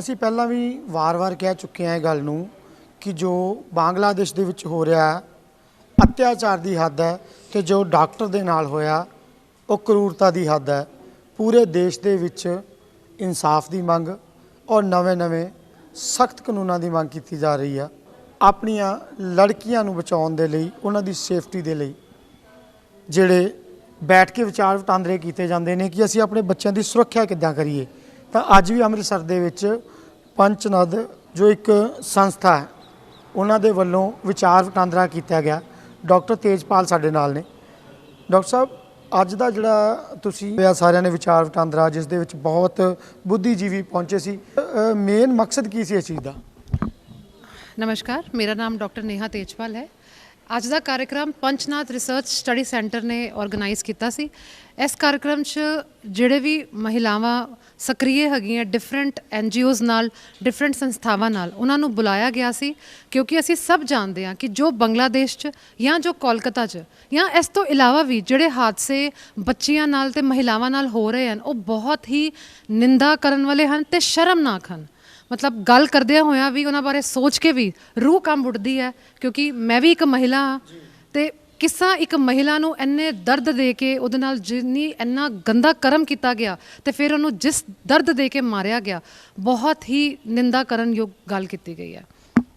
ਅਸੀਂ ਪਹਿਲਾਂ ਵੀ ਵਾਰ-ਵਾਰ ਕਹਿ ਚੁੱਕੇ ਹਾਂ ਇਹ ਗੱਲ ਨੂੰ ਕਿ ਜੋ ਬੰਗਲਾਦੇਸ਼ ਦੇ ਵਿੱਚ ਹੋ ਰਿਹਾ ਅਤਿਆਚਾਰ ਦੀ ਹੱਦ ਹੈ ਤੇ ਜੋ ਡਾਕਟਰ ਦੇ ਨਾਲ ਹੋਇਆ, ਉਹ ਕਰੂਰਤਾ ਦੀ ਹੱਦ ਹੈ। ਪੂਰੇ ਦੇਸ਼ ਦੇ ਵਿੱਚ ਇਨਸਾਫ ਦੀ ਮੰਗ ਔਰ ਨਵੇਂ-ਨਵੇਂ ਸਖਤ ਕਾਨੂੰਨਾਂ ਦੀ ਮੰਗ ਕੀਤੀ ਜਾ ਰਹੀ ਆ। ਆਪਣੀਆਂ ਲੜਕੀਆਂ ਨੂੰ ਬਚਾਉਣ ਦੇ ਲਈ, ਉਹਨਾਂ ਦੀ ਸੇਫਟੀ ਦੇ ਲਈ ਜਿਹੜੇ ਬੈਠ ਕੇ ਵਿਚਾਰ ਵਟਾਂਦਰੇ ਕੀਤੇ ਜਾਂਦੇ ਨੇ ਕਿ ਅਸੀਂ ਆਪਣੇ ਬੱਚਿਆਂ ਦੀ ਸੁਰੱਖਿਆ ਕਿੱਦਾਂ ਕਰੀਏ। ਤਾਂ ਅੱਜ ਵੀ ਅੰਮ੍ਰਿਤਸਰ ਦੇ ਵਿੱਚ ਪੰਚਨਦ, ਜੋ ਇੱਕ ਸੰਸਥਾ ਹੈ, ਉਹਨਾਂ ਦੇ ਵੱਲੋਂ ਵਿਚਾਰ ਵਟਾਂਦਰਾ ਕੀਤਾ ਗਿਆ। ਡਾਕਟਰ ਤੇਜਪਾਲ ਸਾਡੇ ਨਾਲ ਨੇ। ਡਾਕਟਰ ਸਾਹਿਬ, ਅੱਜ ਦਾ ਜਿਹੜਾ ਤੁਸੀਂ ਹੋਇਆ ਸਾਰਿਆਂ ਨੇ ਵਿਚਾਰ ਵਟਾਂਦਰਾ, ਜਿਸ ਦੇ ਵਿੱਚ ਬਹੁਤ ਬੁੱਧੀਜੀਵੀ ਪਹੁੰਚੇ ਸੀ ਮੇਨ ਮਕਸਦ ਕੀ ਸੀ ਇਸ ਚੀਜ਼ ਦਾ? ਨਮਸਕਾਰ, ਮੇਰਾ ਨਾਮ ਡਾਕਟਰ ਨੇਹਾ ਤੇਜਪਾਲ ਹੈ। ਅੱਜ ਦਾ ਕਾਰਜਕ੍ਰਮ ਪੰਚਨਾਥ ਰਿਸਰਚ ਸਟੱਡੀ ਸੈਂਟਰ ਨੇ ਆਰਗੇਨਾਈਜ਼ ਕੀਤਾ ਸੀ। ਇਸ ਕਾਰਜਕ੍ਰਮ 'ਚ ਜਿਹੜੇ ਵੀ ਮਹਿਲਾਵਾਂ ਸਕਰੀਏ ਹੈਗੀਆਂ ਡਿਫਰੈਂਟ ਐਨਜੀਓਜ਼ ਨਾਲ ਡਿਫਰੈਂਟ ਸੰਸਥਾਵਾਂ ਨਾਲ, ਉਹਨਾਂ ਨੂੰ ਬੁਲਾਇਆ ਗਿਆ ਸੀ ਕਿਉਂਕਿ ਅਸੀਂ ਸਭ ਜਾਣਦੇ ਹਾਂ ਕਿ ਜੋ ਬੰਗਲਾਦੇਸ਼ 'ਚ ਜਾਂ ਜੋ ਕੋਲਕਾਤਾ 'ਚ ਜਾਂ ਇਸ ਤੋਂ ਇਲਾਵਾ ਵੀ ਜਿਹੜੇ ਹਾਦਸੇ ਬੱਚੀਆਂ ਨਾਲ ਤੇ ਮਹਿਲਾਵਾਂ ਨਾਲ ਹੋ ਰਹੇ ਹਨ, ਉਹ ਬਹੁਤ ਹੀ ਨਿੰਦਾ ਕਰਨ ਵਾਲੇ ਹਨ ਤੇ ਸ਼ਰਮਨਾਕ ਹਨ। ਮਤਲਬ ਗੱਲ ਕਰਦਿਆਂ ਹੋਇਆਂ ਵੀ ਉਹਨਾਂ ਬਾਰੇ ਸੋਚ ਕੇ ਵੀ ਰੂਹ ਕੰਬ ਉੱਠਦੀ ਹੈ, ਕਿਉਂਕਿ ਮੈਂ ਵੀ ਇੱਕ ਮਹਿਲਾ ਹਾਂ ਤੇ ਕਿਸਾ ਇੱਕ ਮਹਿਲਾ ਨੂੰ ਇੰਨੇ ਦਰਦ ਦੇ ਕੇ ਉਹਦੇ ਨਾਲ ਜਿੰਨੀ ਇੰਨਾ ਗੰਦਾ ਕਰਮ ਕੀਤਾ ਗਿਆ ਤੇ ਫਿਰ ਉਹਨੂੰ ਜਿਸ ਦਰਦ ਦੇ ਕੇ ਮਾਰਿਆ ਗਿਆ, ਬਹੁਤ ਹੀ ਨਿੰਦਾ ਕਰਨ ਯੋਗ ਗੱਲ ਕੀਤੀ ਗਈ ਹੈ।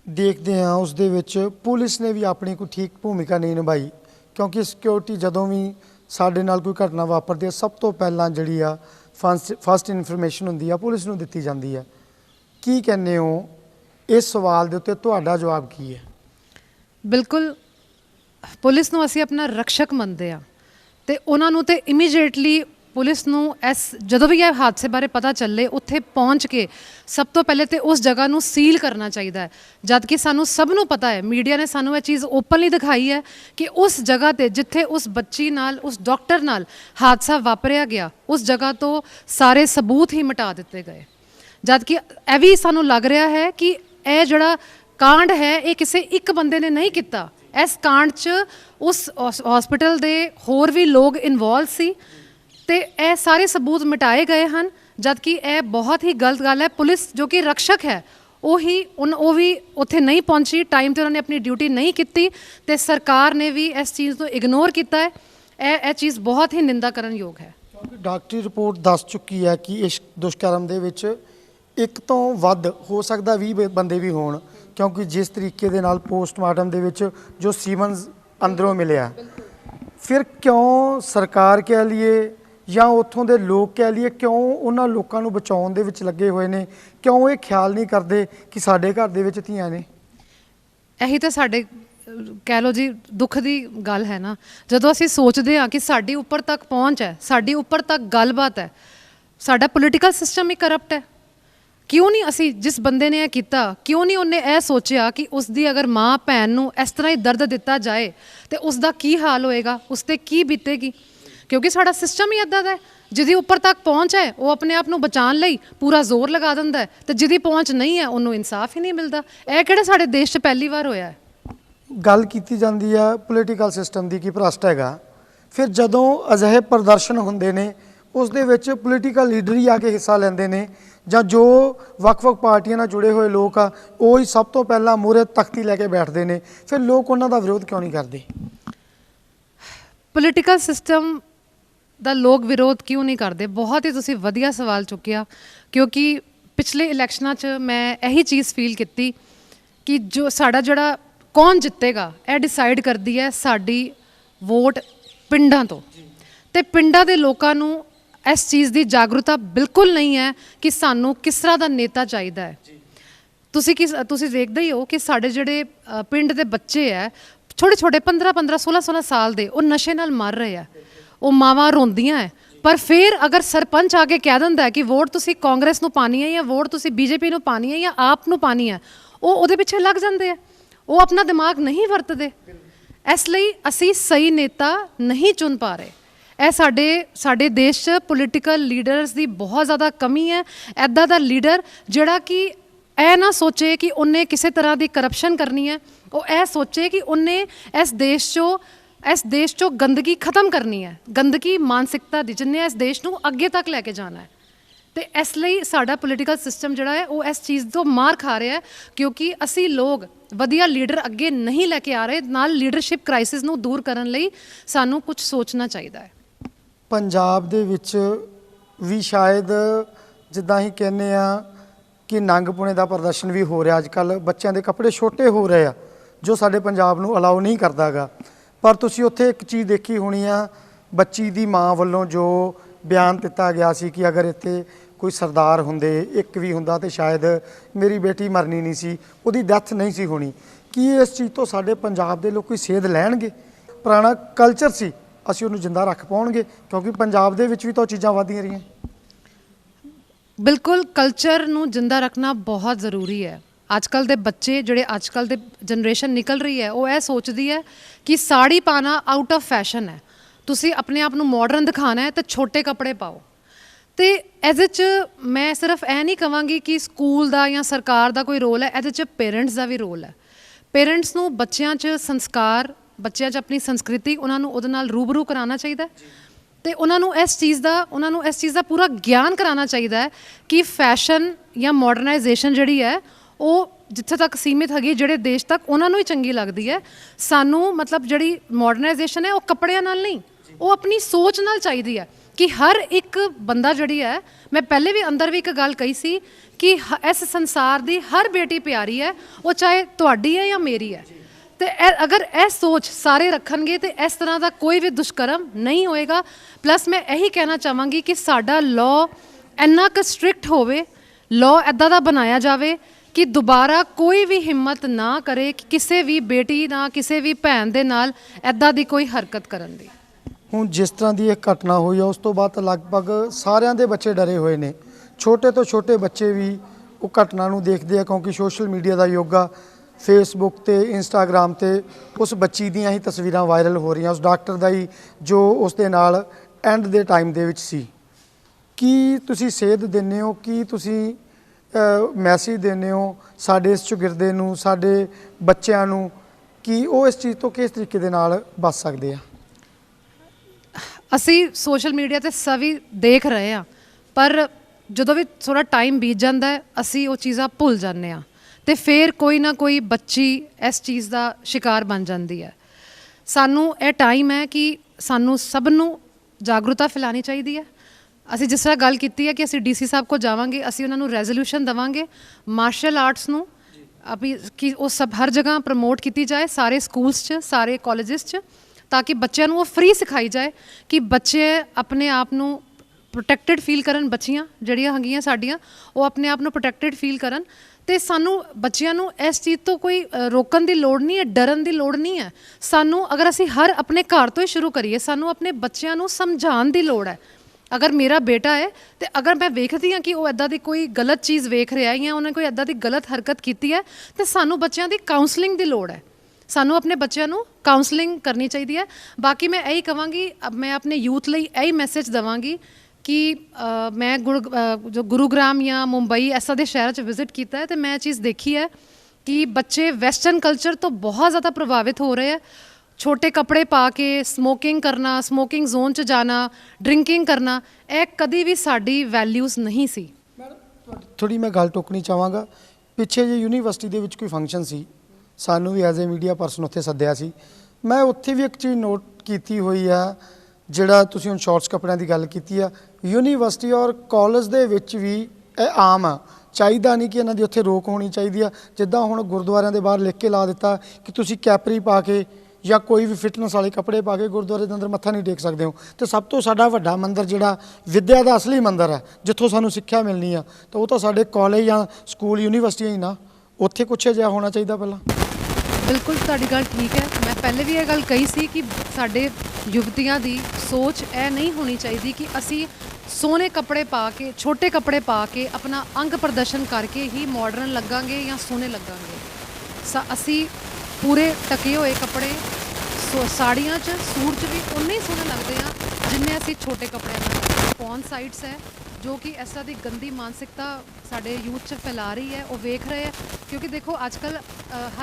ਦੇਖਦੇ ਹਾਂ ਉਸ ਦੇ ਵਿੱਚ ਪੁਲਿਸ ਨੇ ਵੀ ਆਪਣੀ ਕੋਈ ਠੀਕ ਭੂਮਿਕਾ ਨਹੀਂ ਨਿਭਾਈ, ਕਿਉਂਕਿ ਸਿਕਿਉਰਿਟੀ ਜਦੋਂ ਵੀ ਸਾਡੇ ਨਾਲ ਕੋਈ ਘਟਨਾ ਵਾਪਰਦੀ ਹੈ, ਸਭ ਤੋਂ ਪਹਿਲਾਂ ਜਿਹੜੀ ਆ ਫਸਟ ਇਨਫੋਰਮੇਸ਼ਨ ਹੁੰਦੀ ਆ, ਪੁਲਿਸ ਨੂੰ ਦਿੱਤੀ ਜਾਂਦੀ ਹੈ ਕੀ ਕਹਿੰਦੇ ਹੋ? ਇਸ ਸਵਾਲ ਦੇ ਉੱਤੇ ਤੁਹਾਡਾ ਜਵਾਬ ਕੀ ਹੈ? ਬਿਲਕੁਲ। ਪੁਲਿਸ ਨੂੰ ਅਸੀਂ ਆਪਣਾ ਰਕਸ਼ਕ ਮੰਨਦੇ ਆ ਤੇ ਉਹਨਾਂ ਨੂੰ ਤੇ ਇਮੀਡੀਏਟਲੀ ਪੁਲਿਸ ਨੂੰ ਇਸ, ਜਦੋਂ ਵੀ ਇਹ ਹਾਦਸੇ ਬਾਰੇ ਪਤਾ ਚੱਲੇ, ਉੱਥੇ ਪਹੁੰਚ ਕੇ ਸਭ ਤੋਂ ਪਹਿਲੇ ਤੇ ਉਸ ਜਗ੍ਹਾ ਨੂੰ ਸੀਲ ਕਰਨਾ ਚਾਹੀਦਾ ਹੈ। ਜਦ ਕਿ ਸਾਨੂੰ ਸਭ ਨੂੰ ਪਤਾ ਹੈ ਮੀਡੀਆ ਨੇ ਸਾਨੂੰ ਇਹ ਚੀਜ਼ ਓਪਨਲੀ ਦਿਖਾਈ ਹੈ ਕਿ ਉਸ ਜਗ੍ਹਾ ਤੇ ਜਿੱਥੇ ਉਸ ਬੱਚੀ ਨਾਲ, ਉਸ ਡਾਕਟਰ ਨਾਲ ਹਾਦਸਾ ਵਾਪਰਿਆ ਗਿਆ, ਉਸ ਜਗ੍ਹਾ ਤੋਂ ਸਾਰੇ ਸਬੂਤ ਹੀ ਮਿਟਾ ਦਿੱਤੇ ਗਏ। ਜਦ ਕਿ ਇਹ ਵੀ ਸਾਨੂੰ ਲੱਗ ਰਿਹਾ ਹੈ ਕਿ ਇਹ ਜਿਹੜਾ ਕਾਂਡ ਹੈ, ਇਹ ਕਿਸੇ ਇੱਕ ਬੰਦੇ ਨੇ ਨਹੀਂ ਕੀਤਾ। ਇਸ ਕਾਂਡ 'ਚ ਉਸ ਹਸਪੀਟਲ ਦੇ ਹੋਰ ਵੀ ਲੋਕ ਇਨਵੋਲਵ ਸੀ ਤੇ ਇਹ ਸਾਰੇ ਸਬੂਤ ਮਿਟਾਏ ਗਏ ਹਨ ਜਦ ਕਿ ਇਹ ਬਹੁਤ ਹੀ ਗਲਤ ਗੱਲ ਹੈ। ਪੁਲਿਸ ਜੋ ਕਿ ਰਕਸ਼ਕ ਹੈ, ਉਹੀ ਉਨ, ਉਹ ਵੀ ਉੱਥੇ ਨਹੀਂ ਪਹੁੰਚੀ। ਟਾਈਮ ਤੇ ਉਹਨਾਂ ਨੇ ਆਪਣੀ ਡਿਊਟੀ ਨਹੀਂ ਕੀਤੀ ਤੇ ਸਰਕਾਰ ਨੇ ਵੀ ਇਸ ਚੀਜ਼ ਨੂੰ ਇਗਨੋਰ ਕੀਤਾ ਹੈ। ਇਹ ਇਹ ਚੀਜ਼ ਬਹੁਤ ਹੀ ਨਿੰਦਾ ਕਰਨ ਯੋਗ ਹੈ। ਕਿਉਂਕਿ ਡਾਕਟਰੀ ਰਿਪੋਰਟ ਦੱਸ ਚੁੱਕੀ ਹੈ ਕਿ ਇਸ ਦੁਸ਼ਕਰਮ ਦੇ ਵਿੱਚ ਇੱਕ ਤੋਂ ਵੱਧ ਹੋ ਸਕਦਾ 20 ਬ- ਬੰਦੇ ਵੀ ਹੋਣ, ਕਿਉਂਕਿ ਜਿਸ ਤਰੀਕੇ ਦੇ ਨਾਲ ਪੋਸਟਮਾਰਟਮ ਦੇ ਵਿੱਚ ਜੋ ਸੀਮਨ ਅੰਦਰੋਂ ਮਿਲਿਆ। ਫਿਰ ਕਿਉਂ ਸਰਕਾਰ ਕਹਿ ਲਈਏ ਜਾਂ ਉੱਥੋਂ ਦੇ ਲੋਕ ਕਹਿ ਲਈਏ, ਕਿਉਂ ਉਹਨਾਂ ਲੋਕਾਂ ਨੂੰ ਬਚਾਉਣ ਦੇ ਵਿੱਚ ਲੱਗੇ ਹੋਏ ਨੇ? ਕਿਉਂ ਇਹ ਖਿਆਲ ਨਹੀਂ ਕਰਦੇ ਕਿ ਸਾਡੇ ਘਰ ਦੇ ਵਿੱਚ ਧੀਆਂ ਨੇ? ਇਹੀ ਤਾਂ ਸਾਡੇ, ਕਹਿ ਲਓ ਜੀ, ਦੁੱਖ ਦੀ ਗੱਲ ਹੈ ਨਾ। ਜਦੋਂ ਅਸੀਂ ਸੋਚਦੇ ਹਾਂ ਕਿ ਸਾਡੀ ਉੱਪਰ ਤੱਕ ਪਹੁੰਚ ਹੈ, ਸਾਡੀ ਉੱਪਰ ਤੱਕ ਗੱਲਬਾਤ ਹੈ, ਸਾਡਾ ਪੋਲੀਟੀਕਲ ਸਿਸਟਮ ਹੀ ਕਰਪਟ ਹੈ। ਕਿਉਂ ਨਹੀਂ ਅਸੀਂ ਜਿਸ ਬੰਦੇ ਨੇ ਇਹ ਕੀਤਾ, ਕਿਉਂ ਨਹੀਂ ਉਹਨੇ ਇਹ ਸੋਚਿਆ ਕਿ ਉਸ ਦੀ ਅਗਰ ਮਾਂ ਭੈਣ ਨੂੰ ਇਸ ਤਰ੍ਹਾਂ ਹੀ ਦਰਦ ਦਿੱਤਾ ਜਾਏ ਤੇ ਉਸ ਦਾ ਕੀ ਹਾਲ ਹੋਏਗਾ ਉਸ ਤੇ ਕੀ ਬੀਤੇਗੀ? ਕਿਉਂਕਿ ਸਾਡਾ ਸਿਸਟਮ ਹੀ ਇਦਾਂ ਦਾ ਜਿਹਦੀ ਉੱਪਰ ਤੱਕ ਪਹੁੰਚ ਹੈ, ਉਹ ਆਪਣੇ ਆਪ ਨੂੰ ਬਚਾਉਣ ਲਈ ਪੂਰਾ ਜ਼ੋਰ ਲਗਾ ਦਿੰਦਾ ਹੈ ਤੇ ਜਿਹਦੀ ਪਹੁੰਚ ਨਹੀਂ ਹੈ, ਉਹਨੂੰ ਇਨਸਾਫ ਹੀ ਨਹੀਂ ਮਿਲਦਾ। ਇਹ ਕਿਹੜਾ ਸਾਡੇ ਦੇਸ਼ 'ਚ ਪਹਿਲੀ ਵਾਰ ਹੋਇਆ ਹੈ? ਗੱਲ ਕੀਤੀ ਜਾਂਦੀ ਹੈ ਪੋਲੀਟੀਕਲ ਸਿਸਟਮ ਦੀ ਕਿ ਭ੍ਰਸ਼ਟ ਹੈਗਾ। ਫਿਰ ਜਦੋਂ ਅਜਿਹੇ ਪ੍ਰਦਰਸ਼ਨ ਹੁੰਦੇ ਨੇ ਉਸ ਦੇ ਵਿੱਚ ਪੋਲੀਟੀਕਲ ਲੀਡਰ ਹੀ ਆ ਕੇ ਹਿੱਸਾ ਲੈਂਦੇ ਨੇ ਜਾਂ ਜੋ ਵੱਖ-ਵੱਖ ਪਾਰਟੀਆਂ ਨਾਲ ਜੁੜੇ ਹੋਏ ਲੋਕ ਆ, ਉਹ ਹੀ ਸਭ ਤੋਂ ਪਹਿਲਾਂ ਮੂਹਰੇ ਤਖਤੀ ਲੈ ਕੇ ਬੈਠਦੇ ਨੇ। ਫਿਰ ਲੋਕ ਉਹਨਾਂ ਦਾ ਵਿਰੋਧ ਕਿਉਂ ਨਹੀਂ ਕਰਦੇ? ਪੋਲੀਟੀਕਲ ਸਿਸਟਮ ਦਾ ਲੋਕ ਵਿਰੋਧ ਕਿਉਂ ਨਹੀਂ ਕਰਦੇ? ਬਹੁਤ ਹੀ ਤੁਸੀਂ ਵਧੀਆ ਸਵਾਲ ਚੁੱਕਿਆ, ਕਿਉਂਕਿ ਪਿਛਲੇ ਇਲੈਕਸ਼ਨਾਂ 'ਚ ਮੈਂ ਇਹੀ ਚੀਜ਼ ਫੀਲ ਕੀਤੀ ਕਿ ਜੋ ਸਾਡਾ ਜਿਹੜਾ ਕੌਣ ਜਿੱਤੇਗਾ, ਇਹ ਡਿਸਾਈਡ ਕਰਦੀ ਹੈ ਸਾਡੀ ਵੋਟ ਪਿੰਡਾਂ ਤੋਂ। ਤੇ ਪਿੰਡਾਂ ਦੇ ਲੋਕਾਂ ਨੂੰ ਇਸ ਚੀਜ਼ ਦੀ ਜਾਗਰੂਕਤਾ ਬਿਲਕੁਲ ਨਹੀਂ ਹੈ ਕਿ ਸਾਨੂੰ ਕਿਸ ਤਰ੍ਹਾਂ ਦਾ ਨੇਤਾ ਚਾਹੀਦਾ ਹੈ। ਤੁਸੀਂ ਕੀ ਤੁਸੀਂ ਦੇਖਦੇ ਹੀ ਹੋ ਕਿ ਸਾਡੇ ਜਿਹੜੇ ਪਿੰਡ ਦੇ ਬੱਚੇ ਐ ਛੋਟੇ ਛੋਟੇ 15 15 16 16 ਸਾਲ ਦੇ ਉਹ ਨਸ਼ੇ ਨਾਲ ਮਰ ਰਹੇ ਆ ਉਹ ਮਾਵਾਂ ਰੋਂਦੀਆਂ ਐ ਪਰ ਫਿਰ ਅਗਰ ਸਰਪੰਚ ਆ ਕੇ ਕਹਿ ਦਿੰਦਾ ਹੈ ਕਿ ਵੋਟ ਤੁਸੀਂ ਕਾਂਗਰਸ ਨੂੰ ਪਾਣੀ ਹੈ ਜਾਂ ਵੋਟ ਤੁਸੀਂ ਬੀਜੇਪੀ ਨੂੰ ਪਾਣੀ ਹੈ ਜਾਂ ਆਪ ਨੂੰ ਪਾਣੀ ਹੈ ਉਹ ਉਹਦੇ ਪਿੱਛੇ ਲੱਗ ਜਾਂਦੇ ਆ ਉਹ ਆਪਣਾ ਦਿਮਾਗ ਨਹੀਂ ਵਰਤਦੇ। ਇਸ ਲਈ ਅਸੀਂ ਸਹੀ ਨੇਤਾ ਨਹੀਂ ਚੁਣ ਪਾ ਰਹੇ। ਇਹ ਸਾਡੇ ਸਾਡੇ ਦੇਸ਼ 'ਚ ਪੋਲੀਟੀਕਲ ਲੀਡਰਸ ਦੀ ਬਹੁਤ ਜ਼ਿਆਦਾ ਕਮੀ ਹੈ। ਐਦਾਂ ਦਾ ਲੀਡਰ ਜਿਹੜਾ ਕਿ ਇਹ ਨਾ ਸੋਚੇ ਕਿ ਉਹਨੇ ਕਿਸੇ ਤਰ੍ਹਾਂ ਦੀ ਕਰਪਸ਼ਨ ਕਰਨੀ ਹੈ। ਉਹ ਇਹ ਸੋਚੇ ਕਿ ਉਹਨੇ ਇਸ ਦੇਸ਼ 'ਚੋਂ, ਇਸ ਦੇਸ਼ 'ਚੋਂ ਗੰਦਗੀ ਖਤਮ ਕਰਨੀ ਹੈ। ਗੰਦਗੀ ਮਾਨਸਿਕਤਾ ਦੀ, ਜਿੰਨੇ ਇਸ ਦੇਸ਼ ਨੂੰ ਅੱਗੇ ਤੱਕ ਲੈ ਕੇ ਜਾਣਾ ਹੈ। ਤੇ ਇਸ ਲਈ ਸਾਡਾ ਪੋਲੀਟੀਕਲ ਸਿਸਟਮ ਜਿਹੜਾ ਹੈ, ਉਹ ਇਸ ਚੀਜ਼ ਤੋਂ ਮਾਰ ਖਾ ਰਿਹਾ ਹੈ ਕਿਉਂਕਿ ਅਸੀਂ ਲੋਕ ਵਧੀਆ ਲੀਡਰ ਅੱਗੇ ਨਹੀਂ ਲੈ ਕੇ ਆ ਰਹੇ। ਨਾਲ ਲੀਡਰਸ਼ਿਪ ਕ੍ਰਾਈਸਿਸ ਨੂੰ ਦੂਰ ਕਰਨ ਲਈ ਸਾਨੂੰ ਕੁਝ ਸੋਚਣਾ ਚਾਹੀਦਾ ਹੈ। ਪੰਜਾਬ ਦੇ ਵਿੱਚ ਵੀ ਸ਼ਾਇਦ ਜਿੱਦਾਂ ਹੀ ਕਹਿੰਦੇ ਆ ਕਿ ਨੰਗ ਪੁਣੇ ਦਾ ਪ੍ਰਦਰਸ਼ਨ ਵੀ ਹੋ ਰਿਹਾ ਅੱਜ ਕੱਲ ਬੱਚਿਆਂ ਦੇ ਕੱਪੜੇ ਛੋਟੇ ਹੋ ਰਹੇ ਆ, ਜੋ ਸਾਡੇ ਪੰਜਾਬ ਨੂੰ ਅਲਾਉ ਨਹੀਂ ਕਰਦਾਗਾ। ਪਰ ਤੁਸੀਂ ਉੱਥੇ ਇੱਕ ਚੀਜ਼ ਦੇਖੀ ਹੋਣੀ ਆ, ਬੱਚੀ ਦੀ ਮਾਂ ਵੱਲੋਂ ਜੋ ਬਿਆਨ ਦਿੱਤਾ ਗਿਆ ਸੀ ਕਿ ਅਗਰ ਇੱਥੇ ਕੋਈ ਸਰਦਾਰ ਹੁੰਦੇ, ਇੱਕ ਵੀ ਹੁੰਦਾ ਤੇ ਸ਼ਾਇਦ ਮੇਰੀ ਬੇਟੀ ਮਰਨੀ ਨਹੀਂ ਸੀ, ਉਹਦੀ ਡੈਥ ਨਹੀਂ ਸੀ ਹੋਣੀ। ਕੀ ਇਸ ਚੀਜ਼ ਤੋਂ ਸਾਡੇ ਪੰਜਾਬ ਦੇ ਲੋਕ ਕੋਈ ਸੇਧ ਲੈਣਗੇ? ਪੁਰਾਣਾ ਕਲਚਰ ਸੀ। ਅਸੀਂ ਉਹਨੂੰ ਜਿੰਦਾ ਰੱਖ ਪਾਉਣਗੇ, ਕਿਉਂਕਿ ਪੰਜਾਬ ਦੇ ਵਿੱਚ ਵੀ ਤਾਂ ਉਹ ਚੀਜ਼ਾਂ ਵਧੀਆਂ ਰਹੀਆਂ। ਬਿਲਕੁਲ ਕਲਚਰ ਨੂੰ ਜਿੰਦਾ ਰੱਖਣਾ ਬਹੁਤ ਜ਼ਰੂਰੀ ਹੈ। ਅੱਜ ਕੱਲ ਦੇ ਬੱਚੇ ਜਿਹੜੇ ਅੱਜ ਕੱਲ ਦੇ ਜਨਰੇਸ਼ਨ ਨਿਕਲ ਰਹੀ ਹੈ, ਉਹ ਇਹ ਸੋਚਦੀ ਹੈ ਕਿ ਸਾੜੀ ਪਾਣਾ ਆਊਟ ਆਫ ਫੈਸ਼ਨ ਹੈ। ਤੁਸੀਂ ਆਪਣੇ ਆਪ ਨੂੰ ਮਾਡਰਨ ਦਿਖਾਣਾ ਹੈ ਤਾਂ ਛੋਟੇ ਕੱਪੜੇ ਪਾਓ। ਤੇ ਇਹਦੇ ਚ ਮੈਂ ਸਿਰਫ ਇਹ ਨਹੀਂ ਕਵਾਂਗੀ ਕਿ ਸਕੂਲ ਦਾ ਜਾਂ ਸਰਕਾਰ ਦਾ ਕੋਈ ਰੋਲ ਹੈ, ਇਹਦੇ ਚ ਪੇਰੈਂਟਸ ਦਾ ਵੀ ਰੋਲ ਹੈ। ਪੇਰੈਂਟਸ ਨੂੰ ਬੱਚਿਆਂ 'ਚ ਸੰਸਕਾਰ ਬੱਚਿਆਂ 'ਚ ਆਪਣੀ ਸੰਸਕ੍ਰਿਤੀ ਉਹਨਾਂ ਨੂੰ ਉਹਦੇ ਨਾਲ ਰੂਬਰੂ ਕਰਾਉਣਾ ਚਾਹੀਦਾ ਹੈ। ਤੇ ਉਹਨਾਂ ਨੂੰ ਇਸ ਚੀਜ਼ ਦਾ, ਉਹਨਾਂ ਨੂੰ ਇਸ ਚੀਜ਼ ਦਾ ਪੂਰਾ ਗਿਆਨ ਕਰਾਉਣਾ ਚਾਹੀਦਾ ਹੈ ਕਿ ਫੈਸ਼ਨ ਜਾਂ ਮਾਡਰਨਾਈਜੇਸ਼ਨ ਜਿਹੜੀ ਹੈ, ਉਹ ਜਿੱਥੇ ਤੱਕ ਸੀਮਿਤ ਹੈਗੀ ਜਿਹੜੇ ਦੇਸ਼ ਤੱਕ ਉਹਨਾਂ ਨੂੰ ਹੀ ਚੰਗੀ ਲੱਗਦੀ ਹੈ। ਸਾਨੂੰ ਮਤਲਬ ਜਿਹੜੀ ਮਾਡਰਨਾਈਜੇਸ਼ਨ ਹੈ, ਉਹ ਕੱਪੜਿਆਂ ਨਾਲ ਨਹੀਂ, ਉਹ ਆਪਣੀ ਸੋਚ ਨਾਲ ਚਾਹੀਦੀ ਹੈ ਕਿ ਹਰ ਇੱਕ ਬੰਦਾ ਜਿਹੜੀ ਹੈ, ਮੈਂ ਪਹਿਲੇ ਵੀ ਅੰਦਰ ਵੀ ਇੱਕ ਗੱਲ ਕਹੀ ਸੀ ਕਿ ਹ- ਇਸ ਸੰਸਾਰ ਦੀ ਹਰ ਬੇਟੀ ਪਿਆਰੀ ਹੈ, ਉਹ ਚਾਹੇ ਤੁਹਾਡੀ ਹੈ ਜਾਂ ਮੇਰੀ ਹੈ। ਤੇ ਇਹ- ਅਗਰ ਇਹ ਸੋਚ ਸਾਰੇ ਰੱਖਣਗੇ ਤੇ ਇਸ ਤਰ੍ਹਾਂ ਦਾ ਕੋਈ ਵੀ ਦੁਸ਼ਕਰਮ ਨਹੀਂ ਹੋਏਗਾ। ਪਲੱਸ ਮੈਂ ਇਹੀ ਕਹਿਣਾ ਚਾਹਾਂਗੀ ਕਿ ਸਾਡਾ ਲਾਅ ਇੰਨਾ ਕੁ ਸਟ੍ਰਿਕਟ ਹੋਵੇ ਲਾਅ ਐਦਾਂ ਦਾ ਬਣਾਇਆ ਜਾਵੇ ਕਿ ਦੁਬਾਰਾ ਕੋਈ ਵੀ ਹਿੰਮਤ ਨਾ ਕਰੇ ਕਿ ਕਿਸੇ ਵੀ ਬੇਟੀ ਨਾਲ, ਕਿਸੇ ਵੀ ਭੈਣ ਦੇ ਨਾਲ ਐਦਾਂ ਦੀ ਕੋਈ ਹਰਕਤ ਕਰਨ ਦੀ। ਹੁਣ ਜਿਸ ਤਰ੍ਹਾਂ ਦੀ ਇਹ ਘਟਨਾ ਹੋਈ ਹੈ ਉਸ ਤੋਂ ਬਾਅਦ ਲਗਭਗ ਸਾਰਿਆਂ ਦੇ ਬੱਚੇ ਡਰੇ ਹੋਏ ਨੇ। ਛੋਟੇ ਤੋਂ ਛੋਟੇ ਬੱਚੇ ਵੀ ਉਹ ਘਟਨਾ ਨੂੰ ਦੇਖਦੇ ਆ ਕਿਉਂਕਿ ਸੋਸ਼ਲ ਮੀਡੀਆ ਦਾ ਯੁੱਗ ਆ। ਫੇਸਬੁੱਕ ਤੇ ਇੰਸਟਾਗ੍ਰam ਤੇ ਉਸ ਬੱਚੀ ਦੀਆਂ ਹੀ ਤਸਵੀਰਾਂ ਵਾਇਰਲ ਹੋ ਰਹੀਆਂ, ਉਸ ਡਾਕਟਰ ਦਾ ਹੀ ਜੋ ਉਸ ਦੇ ਨਾਲ ਐਂਡ ਦੇ ਟਾਈਮ ਦੇ ਵਿੱਚ ਸੀ। ਕੀ ਤੁਸੀਂ ਸੇਧ ਦਿੰਦੇ ਹੋ? ਕੀ ਤੁਸੀਂ ਮੈਸੇਜ ਦਿੰਦੇ ਹੋ ਸਾਡੇ ਇਸ ਚੁਗਿਰਦੇ ਨੂੰ, ਸਾਡੇ ਬੱਚਿਆਂ ਨੂੰ? ਕਿ ਉਹ ਇਸ ਚੀਜ਼ ਤੋਂ ਕਿਸ ਤਰੀਕੇ ਦੇ ਨਾਲ ਬਚ ਸਕਦੇ ਆ? ਅਸੀਂ ਸੋਸ਼ਲ ਮੀਡੀਆ ਤੇ ਸਭੀ ਦੇਖ ਰਹੇ ਹਾਂ, ਪਰ ਜਦੋਂ ਵੀ ਥੋੜਾ ਟਾਈਮ ਬੀਤ ਜਾਂਦਾ ਹੈ, ਅਸੀਂ ਉਹ ਚੀਜ਼ਾਂ ਭੁੱਲ ਜਾਂਦੇ ਹਾਂ। ਤੇ ਫਿਰ ਕੋਈ ਨਾ ਕੋਈ ਬੱਚੀ ਇਸ ਚੀਜ਼ ਦਾ ਸ਼ਿਕਾਰ ਬਣ ਜਾਂਦੀ ਹੈ। ਸਾਨੂੰ ਇਹ ਟਾਈਮ ਹੈ ਕਿ ਸਾਨੂੰ ਸਭ ਨੂੰ ਜਾਗਰੂਕਤਾ ਫੈਲਾਣੀ ਚਾਹੀਦੀ ਹੈ। ਅਸੀਂ ਜਿਸ ਤਰ੍ਹਾਂ ਗੱਲ ਕੀਤੀ ਹੈ ਕਿ ਅਸੀਂ ਡੀਸੀ ਸਾਹਿਬ ਕੋਲ ਜਾਵਾਂਗੇ, ਅਸੀਂ ਉਹਨਾਂ ਨੂੰ ਰੈਜ਼ੋਲੂਸ਼ਨ ਦਵਾਂਗੇ ਮਾਰਸ਼ਲ ਆਰਟਸ ਨੂੰ ਅਭੀ ਕਿ ਉਹ ਸਭ ਹਰ ਜਗ੍ਹਾ ਪ੍ਰਮੋਟ ਕੀਤੀ ਜਾਏ, ਸਾਰੇ ਸਕੂਲਸ 'ਚ, ਸਾਰੇ ਕਾਲਜਸ 'ਚ, ਤਾਂ ਕਿ ਬੱਚਿਆਂ ਨੂੰ ਉਹ ਫ੍ਰੀ ਸਿਖਾਈ ਜਾਏ ਕਿ ਬੱਚੇ ਆਪਣੇ ਆਪ ਨੂੰ ਪ੍ਰੋਟੈਕਟਡ ਫੀਲ ਕਰਨ, ਬੱਚੀਆਂ ਜਿਹੜੀਆਂ ਹੈਗੀਆਂ ਸਾਡੀਆਂ, ਉਹ ਆਪਣੇ ਆਪ ਨੂੰ ਪ੍ਰੋਟੈਕਟਿਡ ਫੀਲ ਕਰਨ। ਤੇ ਸਾਨੂੰ ਬੱਚਿਆਂ ਨੂੰ ਇਸ ਚੀਜ਼ ਤੋਂ ਕੋਈ ਰੋਕਣ ਦੀ ਲੋੜ ਨਹੀਂ ਹੈ, ਡਰਨ ਦੀ ਲੋੜ ਨਹੀਂ ਹੈ। ਸਾਨੂੰ ਅਗਰ ਅਸੀਂ ਹਰ ਆਪਣੇ ਘਰ ਤੋਂ ਹੀ ਸ਼ੁਰੂ ਕਰੀਏ, ਸਾਨੂੰ ਆਪਣੇ ਬੱਚਿਆਂ ਨੂੰ ਸਮਝਾਉਣ ਦੀ ਲੋੜ ਹੈ। ਅਗਰ ਮੇਰਾ ਬੇਟਾ ਹੈ ਤੇ ਅਗਰ ਮੈਂ ਵੇਖਦੀ ਹਾਂ ਕਿ ਉਹ ਐਦਾਂ ਦੀ ਕੋਈ ਗਲਤ ਚੀਜ਼ ਵੇਖ ਰਿਹਾ ਹੈ ਜਾਂ ਉਹਨੇ ਕੋਈ ਐਦਾਂ ਦੀ ਗਲਤ ਹਰਕਤ ਕੀਤੀ ਹੈ, ਤੇ ਸਾਨੂੰ ਬੱਚਿਆਂ ਦੀ ਕਾਉਂਸਲਿੰਗ ਦੀ ਲੋੜ ਹੈ। ਸਾਨੂੰ ਆਪਣੇ ਬੱਚਿਆਂ ਨੂੰ ਕਾਉਂਸਲਿੰਗ ਕਰਨੀ ਚਾਹੀਦੀ ਹੈ। ਬਾਕੀ ਮੈਂ ਇਹੀ ਕਹਾਂਗੀ ਮੈਂ ਆਪਣੇ ਯੂਥ ਲਈ ਇਹੀ ਮੈਸੇਜ ਦਵਾਂਗੀ ਕਿ ਮੈਂ ਗੁਰੂ ਅ, ਜੋ ਗੁਰੂਗ੍ਰਾਮ ਜਾਂ ਮੁੰਬਈ ਐਸਾ ਦੇ ਸ਼ਹਿਰਾਂ 'ਚ ਵਿਜ਼ਿਟ ਕੀਤਾ ਹੈ ਤੇ ਮੈਂ ਇਹ ਚੀਜ਼ ਦੇਖੀ ਹੈ ਕਿ ਬੱਚੇ ਵੈਸਟਰਨ ਕਲਚਰ ਤੋਂ ਬਹੁਤ ਜ਼ਿਆਦਾ ਪ੍ਰਭਾਵਿਤ ਹੋ ਰਹੇ ਹੈ। ਛੋਟੇ ਕੱਪੜੇ ਪਾ ਕੇ ਸਮੋਕਿੰਗ ਕਰਨਾ ਸਮੋਕਿੰਗ ਜ਼ੋਨ 'ਚ ਜਾਣਾ ਡਰਿੰਕਿੰਗ ਕਰਨਾ ਇਹ ਕਦੀ ਵੀ ਸਾਡੀ ਵੈਲਿਊਜ਼ ਨਹੀਂ ਸੀ। ਥੋੜੀ ਮੈਂ ਗੱਲ ਟੋਕਣੀ ਚਾਹਾਂਗਾ। ਪਿੱਛੇ ਜੇ ਯੂਨੀਵਰਸਿਟੀ ਦੇ ਵਿੱਚ ਕੋਈ ਫੰਕਸ਼ਨ ਸੀ। ਸਾਨੂੰ ਵੀ ਐਜ਼ ਅ ਮੀਡੀਆ ਪਰਸਨ ਉੱਥੇ ਸੱਦਿਆ ਸੀ। ਮੈਂ ਉੱਥੇ ਵੀ ਇੱਕ ਚੀਜ਼ ਨੋਟ ਕੀਤੀ ਹੋਈ ਆ ਜਿਹੜਾ ਤੁਸੀਂ ਹੁਣ ਸ਼ਾਰਟਸ ਕੱਪੜਿਆਂ ਦੀ ਗੱਲ ਕੀਤੀ ਆ ਯੂਨੀਵਰਸਿਟੀ ਔਰ ਕਾਲਜ ਦੇ ਵਿੱਚ ਵੀ ਇਹ ਆਮ ਆ। ਚਾਹੀਦਾ ਨਹੀਂ ਕਿ ਇਹਨਾਂ ਦੀ ਉੱਥੇ ਰੋਕ ਹੋਣੀ ਚਾਹੀਦੀ ਆ। ਜਿੱਦਾਂ ਹੁਣ ਗੁਰਦੁਆਰਿਆਂ ਦੇ ਬਾਹਰ ਲਿਖ ਕੇ ਲਾ ਦਿੱਤਾ ਕਿ ਤੁਸੀਂ ਕੈਪਰੀ ਪਾ ਕੇ ਜਾਂ ਕੋਈ ਵੀ ਫਿਟਨੈਸ ਵਾਲੇ ਕੱਪੜੇ ਪਾ ਕੇ ਗੁਰਦੁਆਰੇ ਦੇ ਅੰਦਰ ਮੱਥਾ ਨਹੀਂ ਟੇਕ ਸਕਦੇ ਹੋ। ਤੇ ਸਭ ਤੋਂ ਸਾਡਾ ਵੱਡਾ ਮੰਦਰ ਜਿਹੜਾ ਵਿੱਦਿਆ ਦਾ ਅਸਲੀ ਮੰਦਰ ਹੈ ਜਿੱਥੋਂ ਸਾਨੂੰ ਸਿੱਖਿਆ ਮਿਲਣੀ ਆ। ਤਾਂ ਉਹ ਤਾਂ ਸਾਡੇ ਕਾਲਜ ਜਾਂ ਸਕੂਲ ਯੂਨੀਵਰਸਿਟੀਆਂ ਹੀ ਨਾ। ਉੱਥੇ ਕੁਛ ਜਿਹਾ ਹੋਣਾ ਚਾਹੀਦਾ ਪਹਿਲਾਂ। ਬਿਲਕੁਲ, ਤੁਹਾਡੀ ਗੱਲ ਠੀਕ ਹੈ। ਮੈਂ ਪਹਿਲੇ ਵੀ ਇਹ ਗੱਲ ਕਹੀ ਸੀ ਕਿ ਸਾਡੇ ਯੁਵਤੀਆਂ ਦੀ ਸੋਚ ਇਹ ਨਹੀਂ ਹੋਣੀ ਚਾਹੀਦੀ ਕਿ ਅਸੀਂ ਸੋਹਣੇ ਕੱਪੜੇ ਪਾ ਕੇ, ਛੋਟੇ ਕੱਪੜੇ ਪਾ ਕੇ, ਆਪਣਾ ਅੰਗ ਪ੍ਰਦਰਸ਼ਨ ਕਰਕੇ ਹੀ ਮਾਡਰਨ ਲੱਗਾਂਗੇ ਜਾਂ ਸੋਹਣੇ ਲੱਗਾਂਗੇ। ਸਾ- ਅਸੀਂ ਪੂਰੇ ਟਕੇ ਹੋਏ ਕੱਪੜੇ, ਸੋ, ਸਾੜੀਆਂ 'ਚ, ਸੂਟ 'ਚ ਵੀ ਉਨੇ ਹੀ ਸੋਹਣੇ ਲੱਗਦੇ ਆ ਜਿੰਨੇ ਅਸੀਂ ਛੋਟੇ ਕੱਪੜਿਆਂ ਨਾਲ ਪੌਨ ਸਾਈਟਸ ਹੈ, ਜੋ ਕਿ ਇਸ ਤਰ੍ਹਾਂ ਦੀ ਗੰਦੀ ਮਾਨਸਿਕਤਾ ਸਾਡੇ ਯੂਥ 'ਚ ਫੈਲਾ ਰਹੀ ਹੈ, ਉਹ ਵੇਖ ਰਹੇ ਹੈ। ਕਿਉਂਕਿ ਦੇਖੋ, ਅੱਜ ਕੱਲ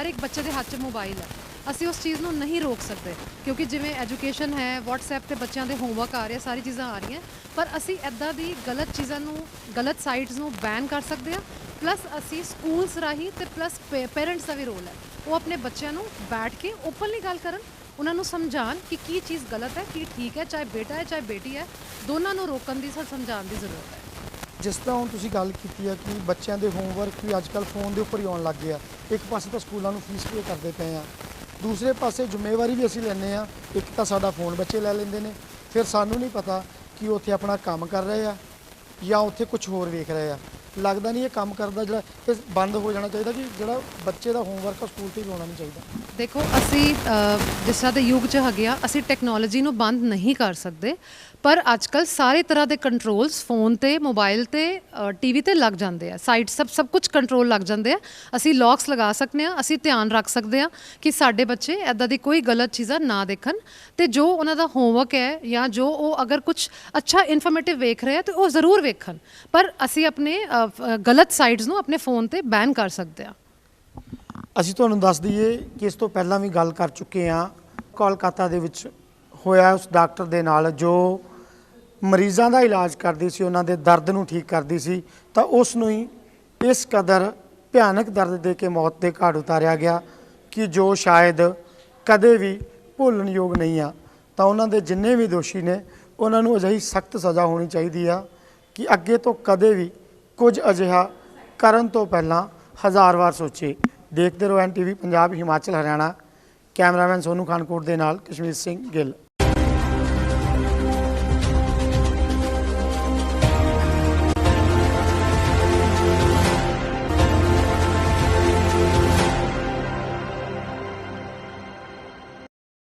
ਹਰ ਇੱਕ ਬੱਚੇ ਦੇ ਹੱਥ 'ਚ ਮੋਬਾਈਲ ਹੈ। ਅਸੀਂ ਉਸ ਚੀਜ਼ ਨੂੰ ਨਹੀਂ ਰੋਕ ਸਕਦੇ, ਕਿਉਂਕਿ ਜਿਵੇਂ ਐਜੂਕੇਸ਼ਨ ਹੈ, WhatsApp ਤੇ ਬੱਚਿਆਂ ਦੇ ਹੋਮਵਰਕ ਆ ਰਿਹਾ ਸਾਰੀ ਚੀਜ਼ਾਂ ਆ ਰਹੀਆਂ, ਪਰ ਅਸੀਂ ਐਦਾਂ ਦੀ ਗਲਤ ਚੀਜ਼ਾਂ ਨੂੰ, ਗਲਤ ਸਾਈਟਸ ਨੂੰ ਬੈਨ ਕਰ ਸਕਦੇ ਹਾਂ ਪਲੱਸ ਅਸੀਂ ਸਕੂਲਸ ਰਾਹੀਂ ਤੇ ਪਲੱਸ ਪੇਰੈਂਟਸ ਦਾ ਵੀ ਰੋਲ ਹੈ। ਉਹ ਆਪਣੇ ਬੱਚਿਆਂ ਨੂੰ ਬੈਠ ਕੇ ਓਪਨਲੀ ਗੱਲ ਕਰਨ, ਉਹਨਾਂ ਨੂੰ ਸਮਝਾਉਣ ਕਿ ਕੀ ਚੀਜ਼ ਗਲਤ ਹੈ, ਕੀ ਠੀਕ ਹੈ, ਚਾਹੇ ਬੇਟਾ ਹੈ, ਚਾਹੇ ਬੇਟੀ ਹੈ, ਦੋਨਾਂ ਨੂੰ ਰੋਕਣ ਦੀ ਸਾ ਸਮਝਾਉਣ ਦੀ ਜ਼ਰੂਰਤ ਹੈ। ਜਿਸ ਤਰ੍ਹਾਂ ਹੁਣ ਤੁਸੀਂ ਗੱਲ ਕੀਤੀ ਹੈ ਕਿ ਬੱਚਿਆਂ ਦੇ ਹੋਮਵਰਕ ਵੀ ਅੱਜਕੱਲ ਫੋਨ ਦੇ ਉੱਪਰ ਹੀ ਆਉਣ ਲੱਗ ਗਿਆ ਇੱਕ ਪਾਸੇ ਤਾਂ ਸਕੂਲਾਂ ਨੂੰ ਫੀਸ ਪੇ ਕਰਦੇ ਪਏ ਆ ਦੂਸਰੇ ਪਾਸੇ ਜ਼ਿੰਮੇਵਾਰੀ ਵੀ ਅਸੀਂ ਲੈਂਦੇ ਆ ਇੱਕ ਤਾਂ ਸਾਡਾ ਫੋਨ ਬੱਚੇ ਲੈ ਲੈਂਦੇ ਨੇ। ਫਿਰ ਸਾਨੂੰ ਨਹੀਂ ਪਤਾ ਕਿ ਉਹ ਉੱਥੇ ਆਪਣਾ ਕੰਮ ਕਰ ਰਹੇ ਆ ਜਾਂ ਉੱਥੇ ਕੁਝ ਹੋਰ ਵੇਖ ਰਹੇ ਆ। ਲੱਗਦਾ ਨਹੀਂ ਇਹ ਕੰਮ ਕਰਦਾ ਜਿਹੜਾ ਇਹ ਬੰਦ ਹੋ ਜਾਣਾ ਚਾਹੀਦਾ ਕਿ ਜਿਹੜਾ ਬੱਚੇ ਦਾ ਹੋਮਵਰਕ ਆ ਸਕੂਲ ਤੇ ਵੀ ਹੋਣਾ ਨਹੀਂ ਚਾਹੀਦਾ। ਦੇਖੋ ਅਸੀਂ ਅ, ਜਿਸ ਤਰ੍ਹਾਂ ਦੇ ਯੁੱਗ 'ਚ ਹੈਗੇ ਆ ਅਸੀਂ ਟੈਕਨੋਲੋਜੀ ਨੂੰ ਬੰਦ ਨਹੀਂ ਕਰ ਸਕਦੇ। ਪਰ ਅੱਜਕੱਲ ਸਾਰੇ ਤਰ੍ਹਾਂ ਦੇ ਕੰਟਰੋਲਸ ਫੋਨ ਤੇ ਮੋਬਾਈਲ ਤੇ ਟੀਵੀ ਤੇ ਲੱਗ ਜਾਂਦੇ ਆ। ਸਾਈਟ ਸਭ ਸਭ ਕੁਝ ਕੰਟਰੋਲ ਲੱਗ ਜਾਂਦੇ ਆ। ਅਸੀਂ ਲੌਕਸ ਲਗਾ ਸਕਦੇ ਆ, ਅਸੀਂ ਧਿਆਨ ਰੱਖ ਸਕਦੇ ਆ ਕਿ ਸਾਡੇ ਬੱਚੇ ਐਦਾਂ ਦੀ ਕੋਈ ਗਲਤ ਚੀਜ਼ਾਂ ਨਾ ਦੇਖਣ ਤੇ ਜੋ ਉਹਨਾਂ ਦਾ ਹੋਮਵਰਕ ਹੈ ਜਾਂ ਜੋ ਉਹ ਅਗਰ ਕੁਝ ਅੱਛਾ ਇਨਫੋਰਮੇਟਿਵ ਵੇਖ ਰਹੇ ਆ ਤੇ ਉਹ ਜ਼ਰੂਰ ਵੇਖਣ। ਪਰ ਅਸੀਂ ਆਪਣੇ ਗਲਤ ਸਾਈਟਸ ਨੂੰ ਆਪਣੇ ਫੋਨ ਤੇ ਬੈਨ ਕਰ ਸਕਦੇ ਆ। ਅਸੀਂ ਤੁਹਾਨੂੰ ਦੱਸ ਦਈਏ ਕਿ ਇਸ ਤੋਂ ਪਹਿਲਾਂ ਵੀ ਗੱਲ ਕਰ ਚੁੱਕੇ ਹਾਂ ਕੋਲਕਾਤਾ ਦੇ ਵਿੱਚ ਹੋਇਆ ਉਸ ਡਾਕਟਰ ਦੇ ਨਾਲ ਜੋ ਮਰੀਜ਼ਾਂ ਦਾ ਇਲਾਜ ਕਰਦੀ ਸੀ, ਉਹਨਾਂ ਦੇ ਦਰਦ ਨੂੰ ਠੀਕ ਕਰਦੀ ਸੀ, ਤਾਂ ਉਸ ਨੂੰ ਹੀ ਇਸ ਕਦਰ ਭਿਆਨਕ ਦਰਦ ਦੇ ਕੇ ਮੌਤ ਦੇ ਘਾਟ ਉਤਾਰਿਆ ਗਿਆ ਕਿ ਜੋ ਸ਼ਾਇਦ ਕਦੇ ਵੀ ਭੁੱਲਣਯੋਗ ਨਹੀਂ ਆ। ਤਾਂ ਉਹਨਾਂ ਦੇ ਜਿੰਨੇ ਵੀ ਦੋਸ਼ੀ ਨੇ, ਉਹਨਾਂ ਨੂੰ ਅਜਿਹੀ ਸਖਤ ਸਜ਼ਾ ਹੋਣੀ ਚਾਹੀਦੀ ਆ ਕਿ ਅੱਗੇ ਤੋਂ ਕਦੇ ਵੀ ਕੁਝ ਅਜਿਹਾ ਕਰਨ ਤੋਂ ਪਹਿਲਾਂ ਹਜ਼ਾਰ ਵਾਰ ਸੋਚੇ। ਦੇਖਦੇ ਰਹੋ ਐਨਟੀਵੀ ਪੰਜਾਬ, ਹਿਮਾਚਲ, ਹਰਿਆਣਾ। ਕੈਮਰਾਮੈਨ ਸੋਨੂ ਖਾਨਕੋਟ ਦੇ ਨਾਲ ਕਸ਼ਮੀਰ ਸਿੰਘ ਗਿੱਲ।